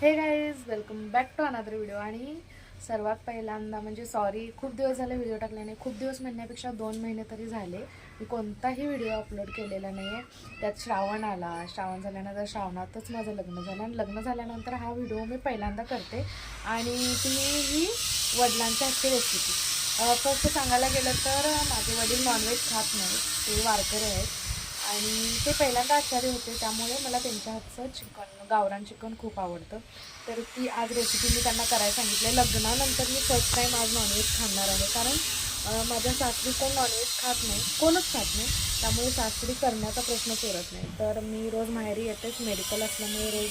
Hey guys welcome back to another video आणि सर्वात पहिल्यांदा म्हणजे सॉरी खूप दिवस झाले व्हिडिओ टाकल्याने खूप दिवस म्हणण्यापेक्षा दोन महिने तरी झाले. मी कोणताही व्हिडिओ अपलोड केलेला नाही आहे त्यात श्रावण आला. श्रावण झाल्यानंतर श्रावणातच माझं लग्न झालं. आणि लग्न झाल्यानंतर हा व्हिडिओ मी पहिल्यांदा करते. आणि ती ही वडिलांच्या हातची रेसिपी फक्त सांगायला गेलं तर माझे वडील नॉनव्हेज खात नाहीत. ते वारकरी आहेत. आणि ते पहिल्यांदा आचार्य होते त्यामुळे मला त्यांच्या हातचं चिकन गावरान चिकन खूप आवडतं. तर ती आज रेसिपी मी त्यांना करायला सांगितलं. लग्नानंतर मी फर्स्ट टाईम आज नॉनव्हेज खाणार आहे. कारण माझ्या सासरी कोण नॉनव्हेज खात नाही कोणच खात नाही. त्यामुळे सासरी करण्याचा प्रश्नच उरत नाही. तर मी रोज माहेरी येतेच मेडिकल असल्यामुळे रोज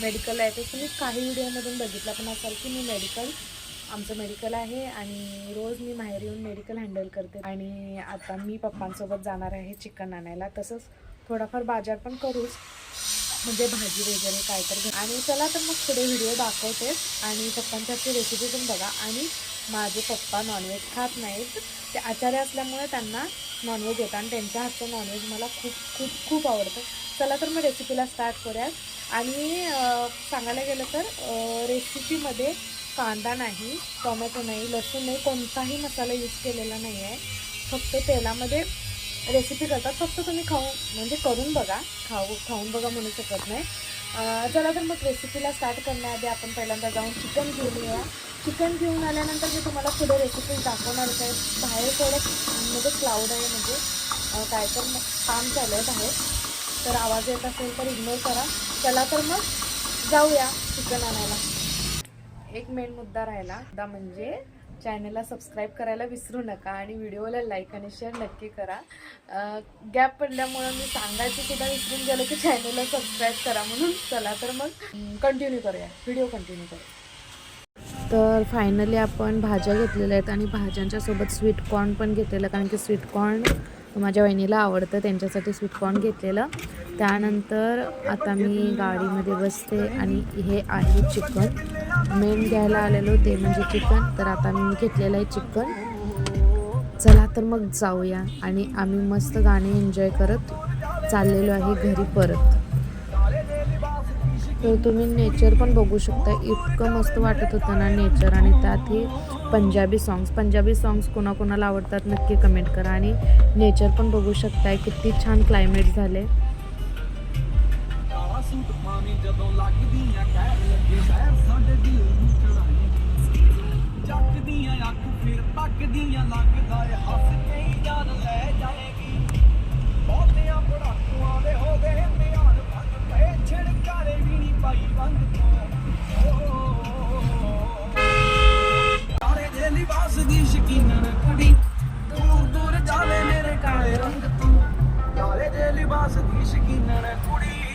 मेडिकल येते तुम्ही काही व्हिडिओमधून बघितलं पण असाल की मी मेडिकल आमचं मेडिकल आहे आणि रोज मी बाहेर येऊन मेडिकल हँडल करते. आणि आता मी पप्पांसोबत जाणार आहे चिकन आणायला. तसंच थोडाफार बाजार पण करूच. म्हणजे भाजी वगैरे काय तर आणि चला तर मग पुढे व्हिडिओ दाखवतेच आणि पप्पांच्याची रेसिपी पण बघा. आणि माझे पप्पा नॉनव्हेज खात नाहीत. ते आचार्य असल्यामुळे त्यांना नॉनव्हेज येतं. आणि त्यांच्या हातचं नॉनव्हेज मला खूप खूप खूप आवडतं. चला तर मग रेसिपीला स्टार्ट करूयात. आणि सांगायला गेलं तर रेसिपीमध्ये कांदा नाही टोमॅटो नाही लसूण नाही कोणताही मसाला यूज केलेला नाही आहे फक्त तेलामध्ये रेसिपी करतात फक्त तुम्ही खाऊ म्हणजे करून बघा खाऊ खाऊन बघा म्हणू शकत नाही. चला तर मग रेसिपीला स्टार्ट करण्याआधी आपण पहिल्यांदा जाऊन चिकन घेऊन येऊया. चिकन घेऊन आल्यानंतर मी तुम्हाला पुढे रेसिपी दाखवणारच आहे. बाहेर थोडं म्हणजे क्लाउड आहे म्हणजे काय तर मग काम चालू आहे बाहेर. तर आवाज येत असेल तर इग्नोर करा. चला तर मग जाऊया चिकन आणायला. एक मेन मुद्दा राहिला. मुद्दा म्हणजे चॅनलला सबस्क्राईब करायला विसरू नका आणि व्हिडिओला लाईक आणि शेअर नक्की करा. गॅप पडल्यामुळं मी सांगायचं सुद्धा विसरून गेलो की चॅनलला सबस्क्राईब करा म्हणून. चला तर मग कंटिन्यू करूया. व्हिडिओ कंटिन्यू करूया. तर फायनली आपण भाज्या घेतलेल्या आहेत आणि भाज्यांच्या सोबत स्वीट कॉर्न पण घेतलेलं कारण की स्वीट कॉर्न माझ्या वहिनीला आवडतं त्यांच्यासाठी स्वीट कॉर्न घेतलेलं. त्यानंतर आता मी गाडीमध्ये बसते आणि हे आहे चिकन. मेन घ्यायला आलेलो ते म्हणजे चिकन. तर आता मी घेतलेलं आहे चिकन. चला तर मग जाऊया आणि आम्ही मस्त गाणे एन्जॉय करत चाललेलो आहे घरी परत. तर तुम्ही नेचर पण बघू शकता. इतकं मस्त वाटत होतं ना नेचर आणि त्यात हे पंजाबी सॉंग्स पंजाबी सॉंग्स कोणाकोणाला आवडतात नक्की कमेंट करा आणि नेचर पण बघू शकताय किती छान क्लायमेट झाले ਸੂਟ ਪਾਵੇਂ ਜਦੋਂ ਲੱਗਦੀਆਂ ਕਹਿਣ ਲੱਗੇ ਸ਼ਹਿਰ ਸਾਡੇ ਦਿਲ ਨੂੰ ਚੜਾਈ ਚੱਕਦੀਆਂ ਅੱਖ ਫਿਰ ਤੱਕਦੀਆਂ, ਲੱਗਦਾ ਏ ਹੱਸ ਕੇ ਹੀ ਲੈ ਜਾਏਗੀ। ਬਹੁਤਿਆਂ ਪੜਾਕੂਆਂ ਦੇ ਹੋ ਗਏ ਧਿਆਨ ਭੰਗ ਪਏ ਛਿੜਕਾਰੇ ਵੀ ਨਹੀਂ ਪਾਈ ਵੰਗ ਤੋਂ। ਕਾਲੇ ਦੇ ਲਿਬਾਸ ਦੀ ਸ਼ਕੀਨਨ ਕੁੜੀ, ਦੂਰ ਦੂਰ ਜਾਵੇ ਮੇਰੇ ਕਾਲੇ ਰੰਗ ਤੂੰ। ਕਾਲੇ ਦੇ ਲਿਬਾਸ ਦੀ ਸ਼ਕੀਨਨ ਕੁੜੀ।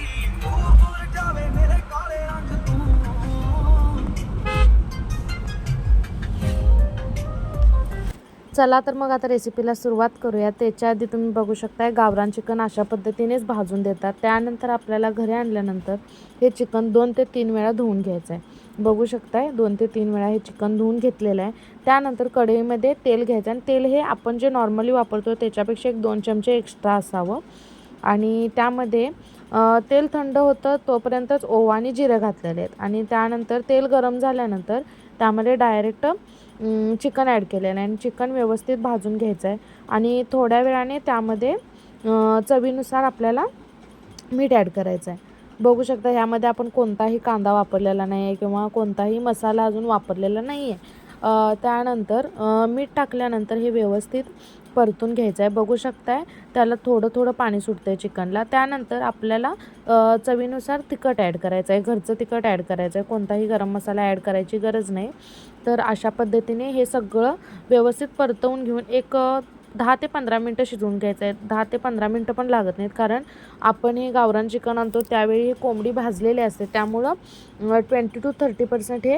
चला तर मग आता रेसिपीला सुरुवात करूया. त्याच्या आधी तुम्ही बघू शकताय गावरान चिकन अशा पद्धतीनेच भाजून देतात. त्यानंतर आपल्याला घरी आणल्यानंतर हे चिकन दोन ते तीन वेळा धुवून घ्यायचं आहे बघू शकताय दोन ते तीन वेळा हे चिकन धुवून घेतलेलं आहे. त्यानंतर कढईमध्ये तेल घ्यायचं आणि तेल हे आपण जे नॉर्मली वापरतो त्याच्यापेक्षा एक दोन चमचे एक्स्ट्रा असावं. आणि त्यामध्ये तेल थंड होतं तोपर्यंतच ओवा आणि जिरं घातलेले आहेत. आणि त्यानंतर तेल गरम झाल्यानंतर त्यामध्ये डायरेक्ट चिकन ॲड केलेलं आहे. आणि चिकन व्यवस्थित भाजून घ्यायचं आहे. आणि थोड्या वेळाने त्यामध्ये चवीनुसार आपल्याला मीठ ॲड करायचं आहे. बघू शकता ह्यामध्ये आपण कोणताही कांदा वापरलेला नाही आहे किंवा कोणताही मसाला अजून वापरलेला नाही आहे त्यानंतर मीठ टाकल्यानंतर हे व्यवस्थित परतून घ्यायचं आहे बघू शकताय त्याला थोडं थोडं पाणी सुटतं आहे चिकनला. त्यानंतर आपल्याला चवीनुसार तिखट ॲड करायचं आहे घरचं तिखट ॲड करायचं आहे कोणताही गरम मसाला ॲड करायची गरज नाही. तर अशा पद्धतीने हे सगळं व्यवस्थित परतवून घेऊन एक दहा ते पंधरा मिनटं शिजवून घ्यायचं आहे. दहा ते पंधरा मिनटं पण लागत नाहीत. कारण आपण हे गावरान चिकन आणतो त्यावेळी हे कोंबडी भाजलेली असते. त्यामुळं ट्वेंटी टू थर्टी पर्सेंट हे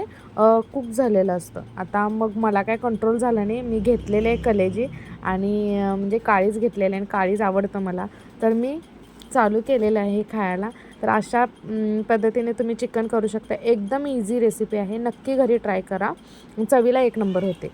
कुक झालेलं असतं. आता मग मला काय कंट्रोल झाला नाही. मी घेतलेले आहे कलेजी आणि म्हणजे काळीच घेतलेले आहे आणि काळीच आवडतं मला. तर मी चालू केलेलं आहे हे खायला. तर अशा पद्धतीने तुम्ही चिकन करू शकता. एकदम इझी रेसिपी आहे. नक्की घरी ट्राय करा. चवीला एक नंबर होते.